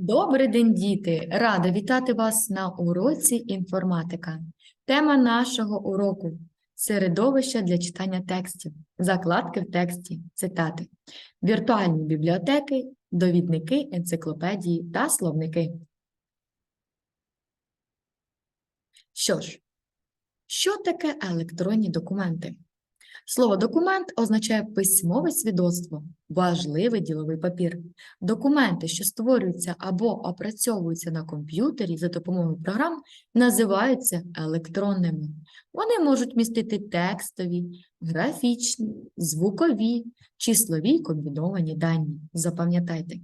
Добрий день, діти! Рада вітати вас на уроці інформатика. Тема нашого уроку середовище для читання текстів, закладки в тексті, цитати, віртуальні бібліотеки, довідники, енциклопедії та словники. Що ж, що таке електронні документи? Слово документ означає письмове свідоцтво, важливий діловий папір. Документи, що створюються або опрацьовуються на комп'ютері за допомогою програм, називаються електронними. Вони можуть містити текстові, графічні, звукові, числові комбіновані дані. Запам'ятайте.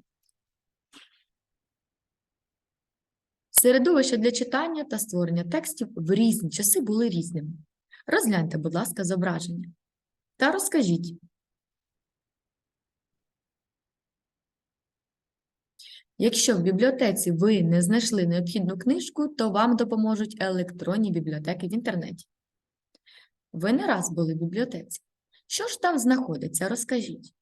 Середовища для читання та створення текстів в різні часи були різними. Розгляньте, будь ласка, зображення. Та розкажіть, Якщо в бібліотеці ви не знайшли необхідну книжку, то вам допоможуть електронні бібліотеки в інтернеті. Ви не раз були в бібліотеці. Що ж там знаходиться? Розкажіть.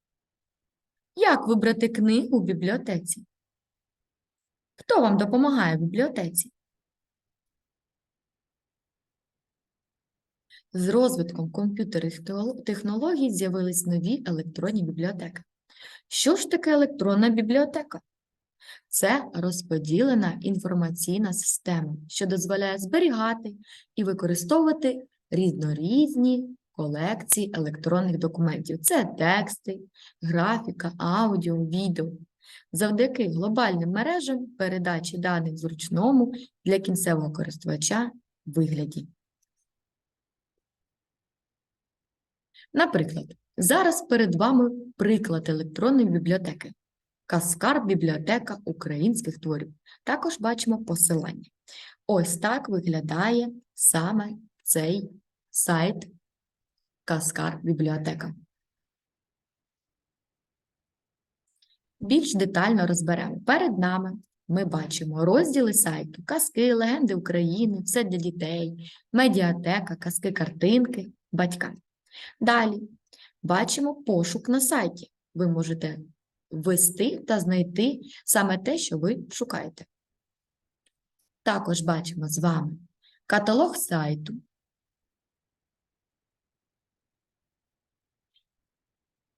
Як вибрати книгу в бібліотеці? Хто вам допомагає в бібліотеці? З розвитком комп'ютерних технологій з'явились нові електронні бібліотеки. Що ж таке електронна бібліотека? Це розподілена інформаційна система, що дозволяє зберігати і використовувати різнорізні колекції електронних документів. Це тексти, графіка, аудіо, відео. Завдяки глобальним мережам передачі даних зручному для кінцевого користувача вигляді. Наприклад, зараз перед вами приклад електронної бібліотеки. Каскар бібліотека українських творів. Також бачимо посилання. Ось так виглядає саме цей сайт Каскар бібліотека. Більш детально розберемо. Перед нами ми бачимо розділи сайту, казки, легенди України, все для дітей, медіатека, казки, картинки, батькам. Далі бачимо пошук на сайті. Ви можете ввести та знайти саме те, що ви шукаєте. Також бачимо з вами каталог сайту.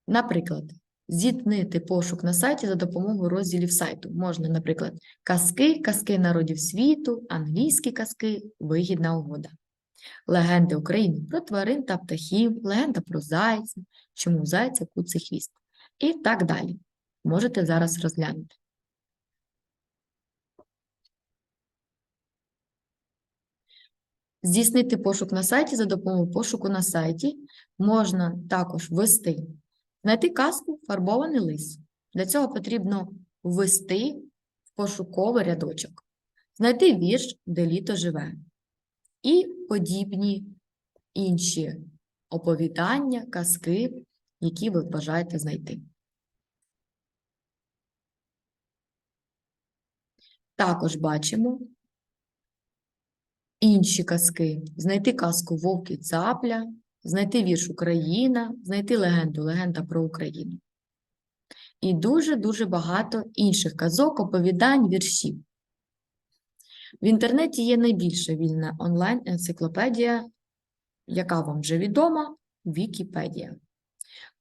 Наприклад, зіткнити пошук на сайті за допомогою розділів сайту. Можна, наприклад, казки, казки народів світу, англійські казки, вигідна угода. Легенди України про тварин та птахів, легенда про зайця, чому зайця куций хвіст. І так далі. Можете зараз розглянути. Здійснити пошук на сайті за допомогою пошуку на сайті можна також ввести, знайти казку фарбований лис. Для цього потрібно ввести в пошуковий рядочок, знайти вірш, де літо живе, і подібні інші оповідання, казки, які ви бажаєте знайти. Також бачимо інші казки. Знайти казку Вовк і Цапля, знайти вірш Україна, знайти легенду Легенда про Україну. І дуже-дуже багато інших казок, оповідань, віршів. В інтернеті є найбільша вільна онлайн-енциклопедія, яка вам вже відома Вікіпедія.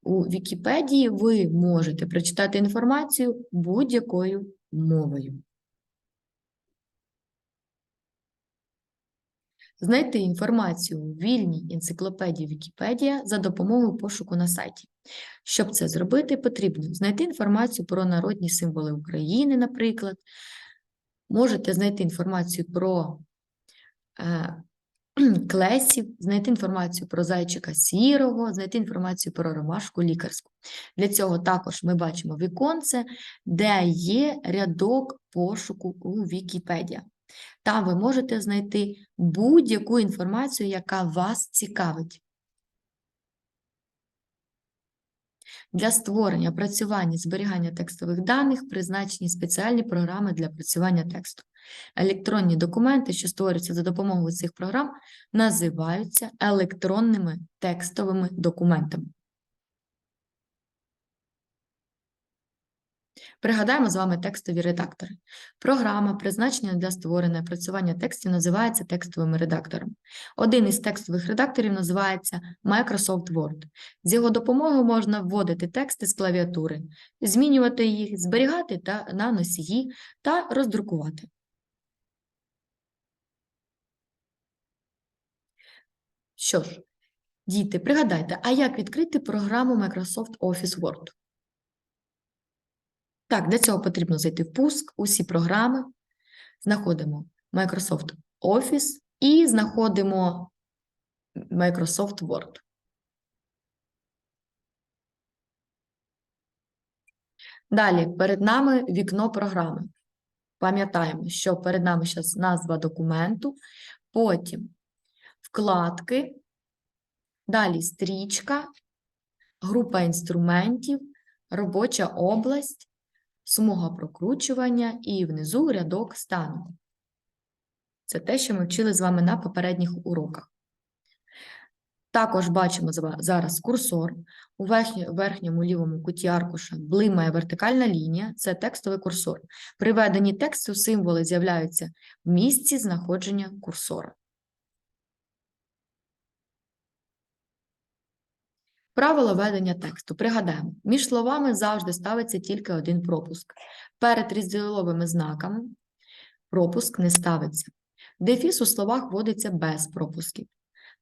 У Вікіпедії ви можете прочитати інформацію будь-якою мовою. Знайти інформацію у вільній енциклопедії Вікіпедія за допомогою пошуку на сайті. Щоб це зробити, потрібно знайти інформацію про народні символи України, наприклад. Можете знайти інформацію про е, клесів, знайти інформацію про зайчика сірого, знайти інформацію про ромашку лікарську. Для цього також ми бачимо віконце, де є рядок пошуку у Вікіпедія. Там ви можете знайти будь-яку інформацію, яка вас цікавить. Для створення, працювання, зберігання текстових даних призначені спеціальні програми для працювання тексту. Електронні документи, що створюються за допомогою цих програм, називаються електронними текстовими документами. Пригадаємо з вами текстові редактори. Програма, призначена для створення і опрацювання текстів, називається текстовим редактором. Один із текстових редакторів називається Microsoft Word. З його допомогою можна вводити тексти з клавіатури, змінювати їх, зберігати та на носії та роздрукувати. Що ж, діти, пригадайте, а як відкрити програму Microsoft Office Word? Так, для цього потрібно зайти в пуск, усі програми, знаходимо Microsoft Office і знаходимо Microsoft Word. Далі перед нами вікно програми. Пам'ятаємо, що перед нами зараз назва документу, потім вкладки, далі стрічка, група інструментів, робоча область, смуга прокручування і внизу рядок стану. Це те, що ми вчили з вами на попередніх уроках. Також бачимо зараз курсор. У верхньому лівому куті аркуша блимає вертикальна лінія, це текстовий курсор. При веденні тексту символи з'являються в місці знаходження курсора. Правило ведення тексту. Пригадаємо, між словами завжди ставиться тільки один пропуск. Перед розділовими знаками пропуск не ставиться. Дефіс у словах вводиться без пропусків.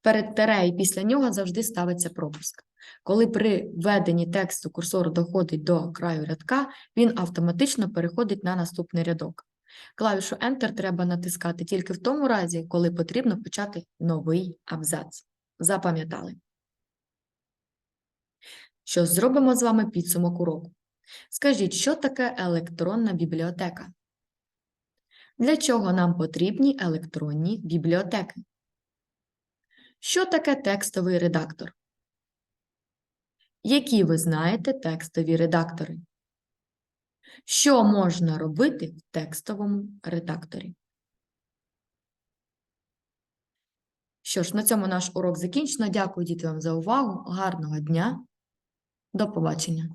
Перед тере і після нього завжди ставиться пропуск. Коли при введенні тексту курсор доходить до краю рядка, він автоматично переходить на наступний рядок. Клавішу Enter треба натискати тільки в тому разі, коли потрібно почати новий абзац. Запам'ятали? Що зробимо з вами підсумок уроку. Скажіть, що таке електронна бібліотека? Для чого нам потрібні електронні бібліотеки? Що таке текстовий редактор? Які ви знаєте текстові редактори? Що можна робити в текстовому редакторі? Що ж, на цьому наш урок закінчено. Дякую діти вам за увагу. Гарного дня. До побачення.